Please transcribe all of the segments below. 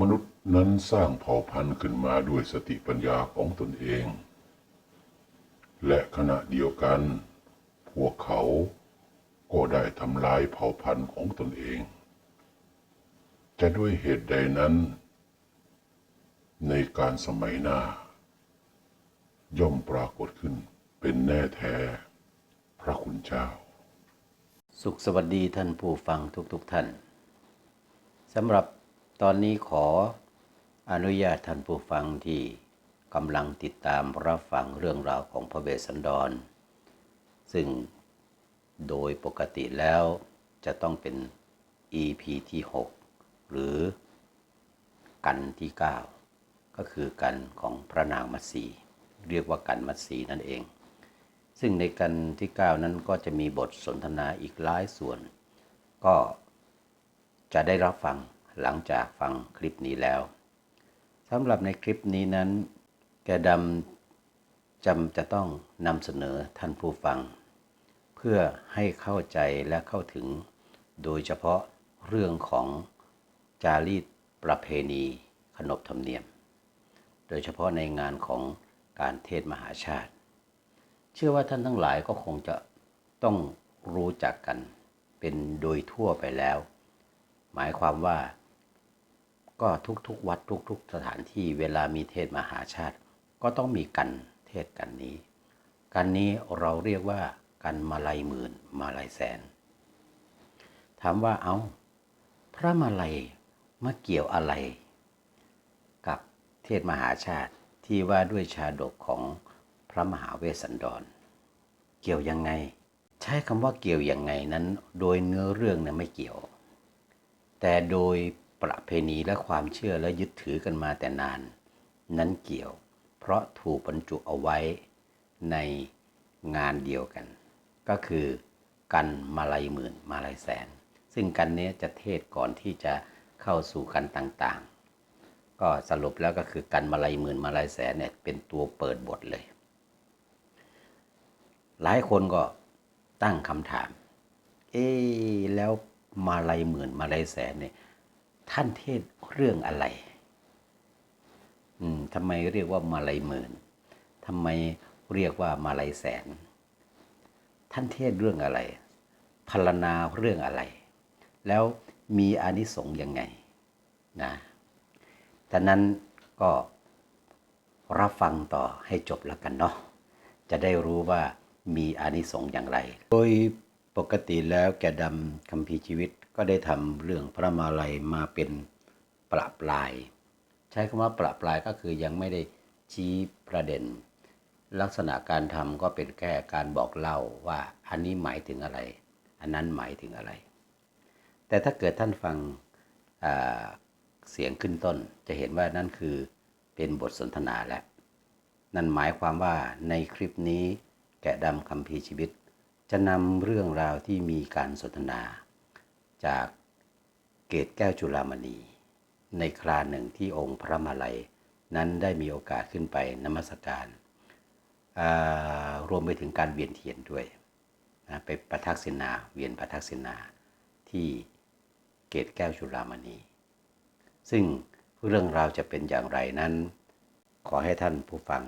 มนุษย์นั้นสร้างเผ่าพันธุ์ขึ้นมาด้วยสติปัญญาของตนเอง และขณะเดียวกัน พวกเขาก็ได้ทำลายเผ่าพันธุ์ของตนเอง จะด้วยเหตุใดนั้น ในการสมัยหน้า ย่อมปรากฏขึ้นเป็นแน่แท้ พระคุณเจ้า สุขสวัสดีท่านผู้ฟังทุกๆทท่านสำหรับ ตอนนี้ขออนุญาตท่านผู้ฟังที่กำลังติดตามรับฟังเรื่องราวของพระเวสสันดร ซึ่งโดยปกติแล้วจะต้องเป็น EP ที่ 6 หรือกันที่ 9 ก็คือกันของพระนางมัตสีเรียกว่ากันมัตสีนั่นเอง ซึ่งในกันที่ 9 นั้นก็จะมีบทสนทนาอีกหลายส่วน ก็จะได้รับฟัง หลังจากฟังคลิปนี้แล้วสำหรับในคลิปนี้นั้น แกดำจำจะต้องนำเสนอท่านผู้ฟัง เพื่อให้เข้าใจและเข้าถึง โดยเฉพาะเรื่องของจารีตประเพณีขนบธรรมเนียม โดยเฉพาะในงานของการเทศมหาชาติ เชื่อว่าท่านทั้งหลายก็คงจะต้องรู้จักกันเป็นโดยทั่วไปแล้ว หมายความว่า ก็ทุกๆ วัดทุก ๆ สถานที่เวลามีเทศมหาชาติ ก็ต้องมีกันเทศกันนี้ กันนี้เราเรียกว่ากันมาลัยหมื่นมาลัยแสน ถามว่าเอาพระมาลัยมาเกี่ยวอะไร กับเทศมหาชาติที่ว่าด้วยชาดกของพระมหาเวสสันดร เกี่ยวยังไง ใช้คำว่าเกี่ยวยังไงนั้น โดยเนื้อเรื่องเนี่ยไม่เกี่ยว แต่โดย ประเพณีและความเชื่อและยึดถือกันมาแต่นาน นั้นเกี่ยว เพราะถูกบรรจุเอาไว้ในงานเดียวกัน ก็คือกันมาลัยหมื่นมาลัยแสน ซึ่งกันนี้จะเทศก่อนที่จะเข้าสู่กันต่างๆ ก็สรุปแล้วก็คือกันมาลัยหมื่นมาลัยแสนเนี่ยเป็นตัวเปิดบทเลย หลายคนก็ตั้งคำถาม เอ๊แล้วมาลัยหมื่นมาลัยแสนเนี่ย ท่านเทศเรื่องอะไร อืมทำไมเรียกว่ามาลัยหมื่นทำไมเรียกว่ามาลัยแสน ท่านเทศเรื่องอะไรพรรณนาเรื่องอะไร แล้วมีอานิสงส์ยังไงนะดังนั้นก็รับฟังต่อให้จบแล้วกันเนาะจะได้รู้ว่ามีอานิสงส์อย่างไร โดย ปกติแล้วแกดำคำพีร์ชีวิตก็ได้ทำเรื่องพระมาลัยมาเป็นประปลาย ใช้คำว่าประปลายก็คือยังไม่ได้ชี้ประเด็น ลักษณะการทำก็เป็นแค่การบอกเล่าว่าอันนี้หมายถึงอะไร อันนั้นหมายถึงอะไร แต่ถ้าเกิดท่านฟังเสียงขึ้นต้นจะเห็นว่านั่นคือเป็นบทสนทนาแล้วนั่นหมายความว่าในคลิปนี้แกะดำคำพีร์ชีวิต จะนำเรื่องราวที่มีการสนทนา จากเกตแก้วจุฬามณี ในคราหนึ่งที่องค์พระมาลัย นั้นได้มีโอกาสขึ้นไปนมัสการรวมไปถึงการเวียนเทียนด้วยนะไปประทักษิณาเวียนประทักษิณาที่เกตแก้วจุฬามณี ซึ่งเรื่องราวจะเป็นอย่างไรนั้น ขอให้ท่านผู้ฟัง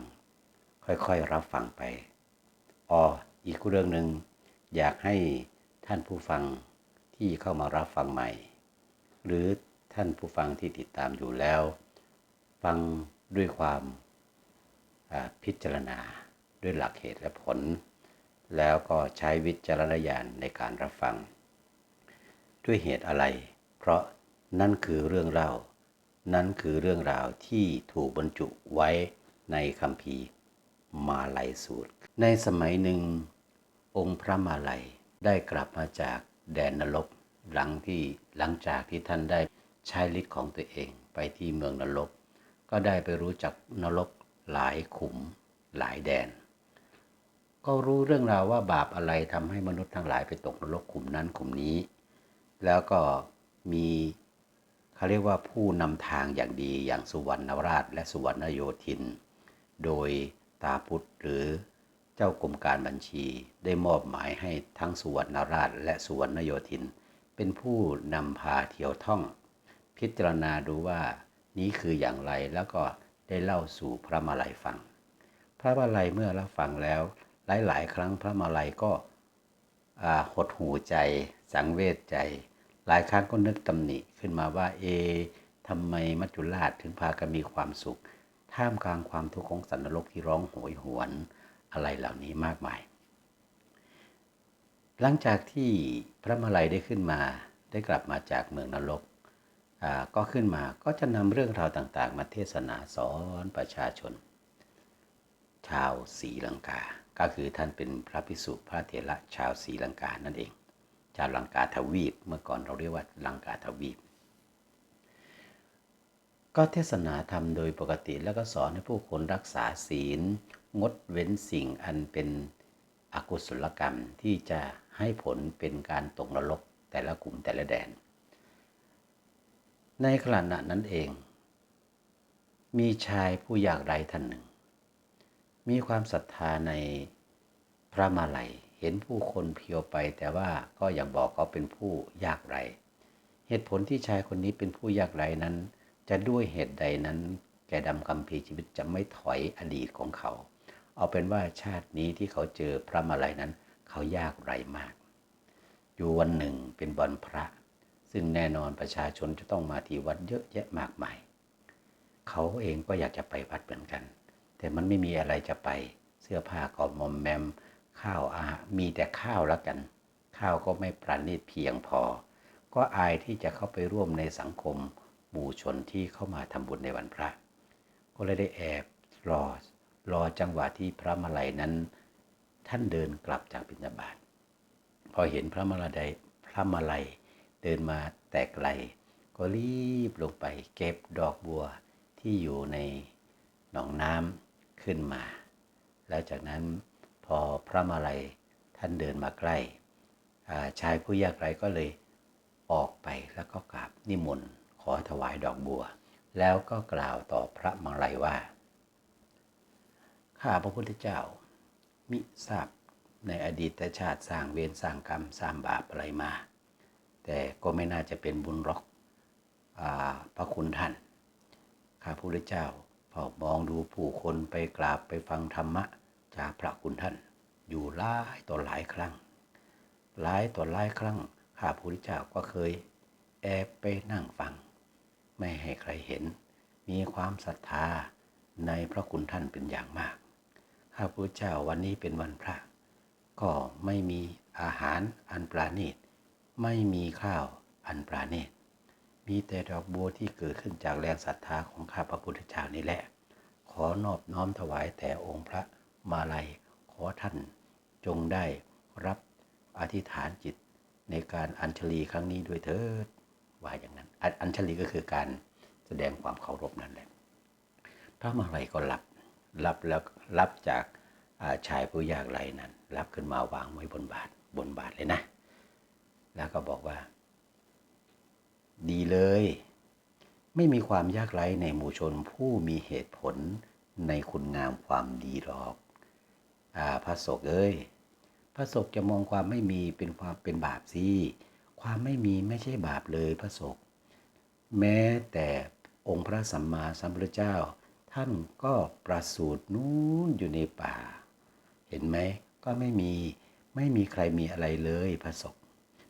ค่อยๆรับฟังไป อ๋ออีกเรื่องหนึ่ง อยากให้ท่านผู้ฟังที่เข้ามารับฟังใหม่ หรือท่านผู้ฟังที่ติดตามอยู่แล้ว ฟังด้วยความพิจารณาด้วยหลักเหตุและผล แล้วก็ใช้วิจารณญาณในการรับฟัง ด้วยเหตุอะไร เพราะนั่นคือเรื่องเล่า นั่นคือเรื่องราวที่ถูกบรรจุไว้ในคำพีมาลัยสูตร ในสมัยหนึ่ง องค์พระมาลัยได้กลับมาจากแดนนรกหลังที่หลังจากที่ท่านได้ใช้ฤทธิ์ของตัวเองไปที่เมืองนรก ก็ได้ไปรู้จักนรกหลายขุมหลายแดน ก็รู้เรื่องราวว่าบาปอะไรทำให้มนุษย์ทั้งหลายไปตกนรกขุมนั้นขุมนี้ แล้วก็มีเขาเรียกว่าผู้นำทางอย่างดีอย่างสุวรรณราชและสุวรรณโยธิน โดยตาพุทธหรือ จ้ากรมการบัญชีได้มอบหมายให้ทั้งสุวรรณราชและสุวรรณโยธิน เป็นผู้นำพาเที่ยวท่อง พิจารณาดูว่านี้คืออย่างไรแล้วก็ได้เล่าสู่พระมาลัยฟัง พระมาลัยเมื่อรับฟังแล้ว หลายๆ ครั้งพระมาลัยก็หดหูใจ สังเวชใจ หลายครั้งก็นึกตำหนิขึ้นมาว่าเอทำไมมัจจุราชถึงพากันมีความสุข ท่ามกลางความทุกข์ของสัตว์นรกที่ร้องโหยหวน อะไรเหล่านี้มากมาย หลังจากที่พระมาลัยได้ขึ้นมาได้กลับมาจากเมืองนรกก็ขึ้นมาก็จะนำเรื่องราวต่างๆ มาเทศนาสอนประชาชน ชาวศรีลังกา ก็คือท่านเป็นพระภิกษุพระเถระชาวศรีลังกานั่นเอง ชาวลังกาทวีปเมื่อก่อนเราเรียกว่าลังกาทวีป ก็เทศนาธรรมโดยปกติแล้วก็สอนให้ผู้คนรักษาศีล งดเว้นสิ่งอันเป็นอกุศลกรรมที่จะให้ผลเป็นการตกนรกแต่ละกลุ่มแต่ละแดน ในขณะนั้นเอง มีชายผู้ยากไร้ท่านหนึ่ง มีความศรัทธาในพระมาลัยเห็นผู้คนเพียวไป แต่ว่าก็อยังบอกเขาเป็นผู้ยากไร้เหตุผลที่ชายคนนี้เป็นผู้ยากไร้นั้น จะด้วยเหตุใดนั้นแกดำคำพีชีวิตจะไม่ถอยอดีตของเขา เอาเป็นว่าชาตินี้ที่เขาเจอพระมาลัยนั้น เขายากไรมาก อยู่วันหนึ่งเป็นวันพระ ซึ่งแน่นอนประชาชนจะต้องมาที่วัดเยอะแยะมากมาย เขาเองก็อยากจะไปวัดเหมือนกัน แต่มันไม่มีอะไรจะไป เสื้อผ้าก็มอมแมม ข้าวอาหารมีแต่ข้าวแล้วกัน ข้าวก็ไม่ปราณีตเพียงพอ ก็อายที่จะเข้าไปร่วมในสังคมหมู่ชนที่เข้ามาทำบุญในวันพระ ก็เลยได้แอบรอ รอจังหวะที่พระมาลัยนั้น ท่านเดินกลับจากบิณฑบาตพอเห็นพระมาลัยพระมาลัยเดินมาแต่ไกล ก็รีบลงไปเก็บดอกบัวที่อยู่ในหนองน้ำขึ้นมา แล้วจากนั้นพอพระมาลัยท่านเดินมาใกล้าชายผู้ยากไร้ก็เลยออกไปแล้วก็กราบนิมนต์ขอถวายดอกบัว แล้วก็กล่าวต่อพระมาลัยว่า ข้าพระพุทธเจ้า มิทราบในอดีตชาติสร้างเวรสร้างกรรมสร้างบาปอะไรมา แต่ก็ไม่น่าจะเป็นบุญรอกอพระคุณท่าน ข้าพระพุทธเจ้าพอมองดูผู้คนไปกราบไปฟังธรรมะ จากพระคุณท่าน อยู่หลายต่อหลายครั้ง หลายต่อหลายครั้ง ข้าพระพุทธเจ้าก็เคย แอบไปนั่งฟัง ไม่ให้ใครเห็น มีความศรัทธาในพระคุณท่านเป็นอย่างมาก ข้าพระเจ้าวันนี้เป็นวันพระ ก็ไม่มีอาหารอันปราณีต ไม่มีข้าวอันปราณีต มีแต่ดอกบัวที่เกิดขึ้นจากแรงศรัทธาของข้าพระพุทธเจ้านี่แหละ ขอนอบน้อมถวายแต่องค์พระมาลัย ขอท่านจงได้รับอธิษฐานจิตในการอัญชลีครั้งนี้ด้วยเถิดว่าอย่างนั้น อัญชลีก็คือการแสดงความเคารพนั่นแหละพระมาลัยก็รับ รับแล้วรับจากาชายผู้ยากไร้นั้น รับขึ้นมาวางไว้บนบาทบนบาทเลยนะ แล้วก็บอกว่า ดีเลย ไม่มีความยากไร้ในหมู่ชนผู้มีเหตุผลในคุณงามความดีหรอกอาพระศกเอ้ยพระศกจะมองความไม่มีเป็นความเป็นบาปสิความไม่มีไม่ใช่บาปเลยพระศก แม้แต่องค์พระสัมมาสัมพุทธเจ้า ท่านก็ประสูตินู้นอยู่ในป่า เห็นไหมก็ไม่มีไม่มีใครมีอะไรเลยพระศก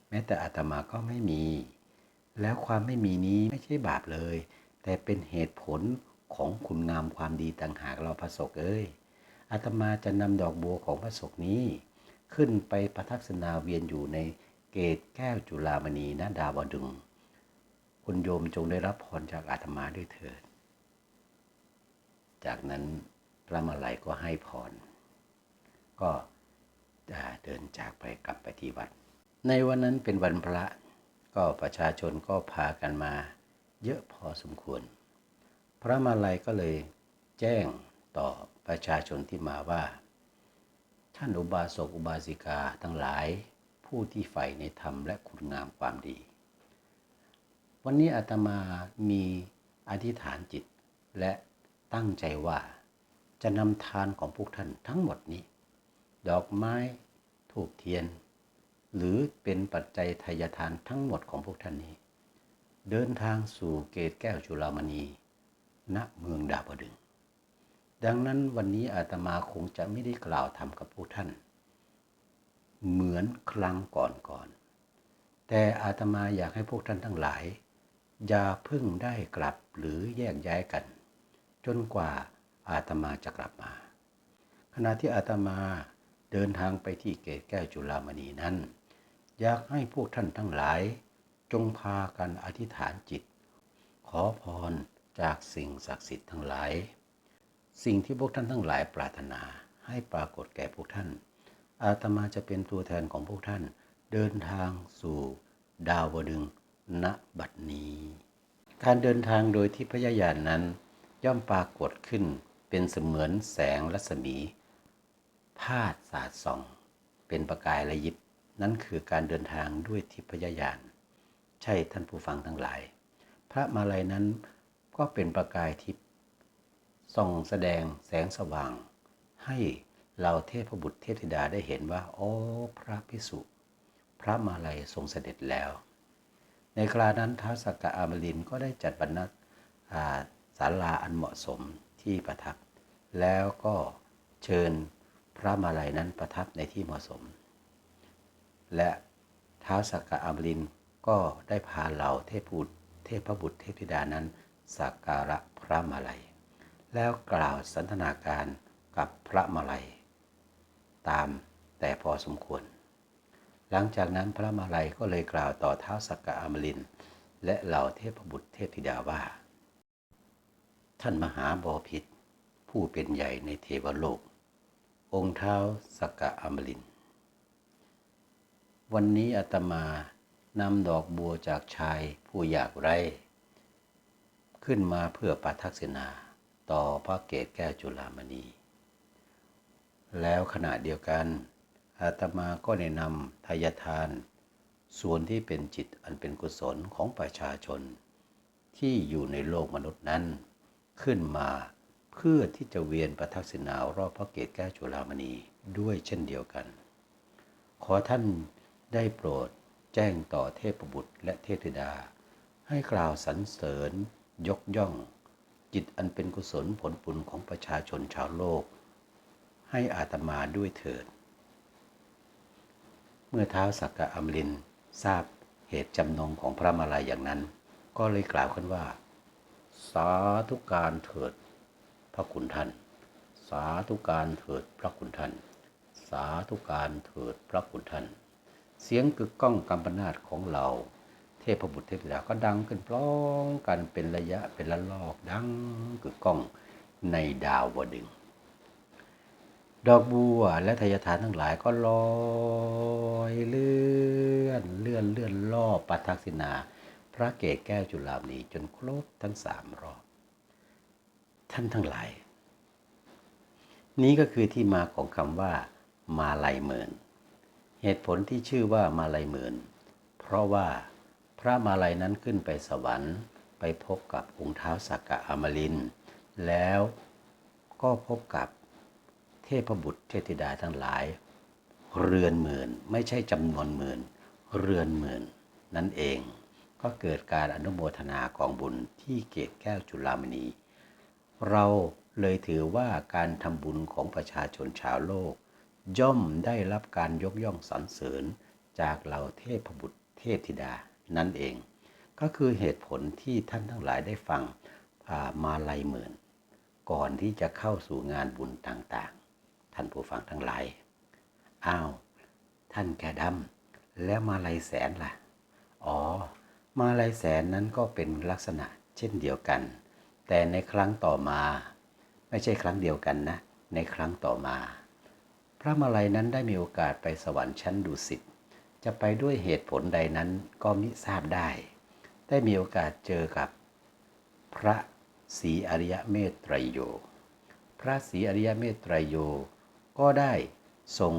แม้แต่อาตมาก็ไม่มี แล้วความไม่มีนี้ไม่ใช่บาปเลย แต่เป็นเหตุผลของคุณงามความดีต่างหากเราพระศกเอ้ยอาตมาจะนำดอกบัวของพระศกนี้ ขึ้นไปประทักษณาเวียนอยู่ในเกตแก้วจุฬามณีณดาวดึงคุณโยมจงได้รับพรจากอาตมาด้วยเถิด จากนั้นพระมาลัยก็ให้พร ก็เดินจากไปกลับไปที่วัด ในวันนั้นเป็นวันพระก็ประชาชนก็พากันมา เยอะพอสมควร พระมาลัยก็เลยแจ้งต่อประชาชนที่มาว่า ท่านอุบาสกอุบาสิกาทั้งหลายผู้ที่ใฝ่ในธรรมและคุณงามความดี วันนี้อาตมามีอธิษฐานจิตและ ตั้งใจว่าจะนำทานของพวกท่านทั้งหมดนี้ ดอกไม้ถูกเทียน หรือเป็นปัจจัยทายทานทั้งหมดของพวกท่านนี้ เดินทางสู่เกตแก้วจุฬามณี ณเมืองดาวดึง ดังนั้นวันนี้อาตมาคงจะไม่ได้กล่าวทำกับพวกท่าน เหมือนครั้งก่อนๆแต่อาตมาอยากให้พวกท่านทั้งหลาย อย่าเพิ่งได้กลับหรือแยกย้ายกัน จนกว่าอาตมาจะกลับมา ขณะที่อาตมาเดินทางไปที่เกตแก้วจุฬามณีนั้น อยากให้พวกท่านทั้งหลาย จงพากันอธิษฐานจิต ขอพรจากสิ่งศักดิ์สิทธิ์ทั้งหลาย สิ่งที่พวกท่านทั้งหลายปรารถนาให้ปรากฏแก่พวกท่าน อาตมาจะเป็นตัวแทนของพวกท่าน เดินทางสู่ดาวดึงณบัดนี้ การเดินทางโดยที่พยายานนั้น ย่อมปรากฏขึ้นเป็นเสมือนแสงรัศมี พาดสาดส่อง เป็นประกายระยิบ นั่นคือการเดินทางด้วยทิพยายานใช่ท่านผู้ฟังทั้งหลาย พระมาลัยนั้นก็เป็นประกายทิพย์ส่องแสดงแสงสว่าง ให้เราเทพบุตรเทพธิดาได้เห็นว่าโอ้พระพิสุพระมาลัยทรงเสด็จแล้ว ในครานั้นท้าวสักกะอามรินก็ได้จัดบรรณา ศาลาอันเหมาะสมที่ประทับ แล้วก็เชิญพระมาลัยนั้นประทับในที่เหมาะสม และท้าวสักกะอามรินก็ได้พาเหล่าเทพบุตร เทพบุตรเทพธิดานั้นสักการะพระมาลัย แล้วกล่าวสันทนาการกับพระมาลัย ตามแต่พอสมควร หลังจากนั้นพระมาลัยก็เลยกล่าวต่อท้าวสักกะอามรินและเหล่าเทพบุตรเทพธิดาว่า ท่านมหาบอพิษผู้เป็นใหญ่ในเทวโลก องค์เท้าสกกะอมริน วันนี้อาตมานำดอกบัวจากชายผู้อยากไร้ ขึ้นมาเพื่อปาทักษิณาต่อพระเกศแก้วจุฬามณี แล้วขณะเดียวกัน อาตมาก็ได้นำทายทาน ส่วนที่เป็นจิตอันเป็นกุศลของประชาชนที่อยู่ในโลกมนุษย์นั้น ขึ้นมาเพื่อที่จะเวียนประทักษิณารอบพระเกศแก้วจุฬามณีด้วยเช่นเดียวกัน ขอท่านได้โปรดแจ้งต่อเทพบุตรและเทพธิดา ให้กล่าวสรรเสริญ ยกย่อง จิตอันเป็นกุศลผลบุญของประชาชนชาวโลก ให้อาตมาด้วยเถิด เมื่อเท้าวสักกะอมรินทราบเหตุจำนงของพระมาลัยอย่างนั้น ก็เลยกล่าวขึ้นว่า สาธุการเถิดพระคุณท่าน สาธุการเถิดพระคุณท่าน สาธุการเถิดพระคุณท่าน เสียงกึกก้องกำปนาตของเรา เทพบุตรเทพธิดาก็ดังขึ้นพร้อมกันเป็นระยะเป็นละลอกดังกึกก้องในดาวดึง ดอกบัวและทายทานทั้งหลายก็ลอยเลื่อนเลื่อนเลื่อนรอปัทักษิณา ระเกศแก้วจุฬามณีจนครบทั้งสามรอบ ท่านทั้งหลาย นี้ก็คือที่มาของคำว่า มาลัยหมื่น เหตุผลที่ชื่อว่ามาลัยหมื่น เพราะว่าพระมาลัยนั้นขึ้นไปสวรรค์ไปพบกับองค์เท้าสักกะอมริน แล้วก็พบกับเทพบุตรเทพธิดาทั้งหลาย เรือนหมื่นไม่ใช่จำนวนหมื่น เรือนหมื่นนั่นเอง ก็เกิดการอนุโมทนากองบุญที่เกตแก้วจุฬามณี เราเลยถือว่าการทำบุญของประชาชนชาวโลก ย่อมได้รับการยกย่องสรรเสริญจากเหล่าเทพบุตรเทพธิดานั่นเอง ก็คือเหตุผลที่ท่านทั้งหลายได้ฟังามาลัยหมื่น ก่อนที่จะเข้าสู่งานบุญต่างๆ ท่านผู้ฟังทั้งหลายอ้าวท่านแกดำแล้วมาลัยแสนล่ะ อ๋อ มาลัยแสนนั้นก็เป็นลักษณะเช่นเดียวกัน แต่ในครั้งต่อมา ไม่ใช่ครั้งเดียวกันนะ ในครั้งต่อมา พระมาลัยนั้นได้มีโอกาสไปสวรรค์ชั้นดุสิตจะไปด้วยเหตุผลใดนั้นก็มิทราบได้ ได้มีโอกาสเจอกับ พระศรีอริยเมตไตรโย พระศรีอริยเมตไตรโย ก็ได้ทรง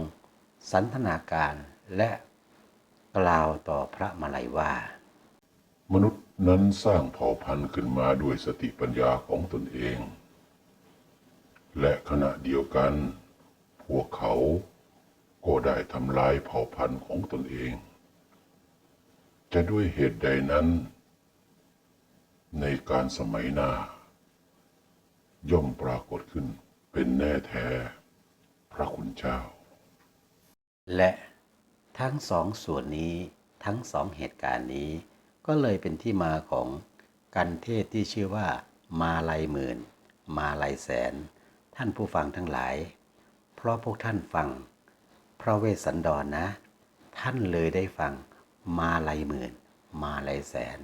สันทนาการและกล่าวต่อพระมาลัยว่า มนุษย์นั้นสร้างเผ่าพันธุ์ขึ้นมาด้วยสติปัญญาของตนเอง และขณะเดียวกัน พวกเขาก็ได้ทำลายเผ่าพันธุ์ของตนเอง จะด้วยเหตุใดนั้น ในการสมัยหน้า ย่อมปรากฏขึ้นเป็นแน่แท้ พระคุณเจ้า และทั้งสองส่วนนี้ทั้งสองเหตุการณ์นี้ ก็เลยเป็นที่มาของกันเทศที่ชื่อว่า มาลายหมื่น มาลายแสน ท่านผู้ฟังทั้งหลาย เพราะพวกท่านฟัง พระเวสสันดรนนะ ท่านเลยได้ฟัง มาลายหมื่น มาลายแสน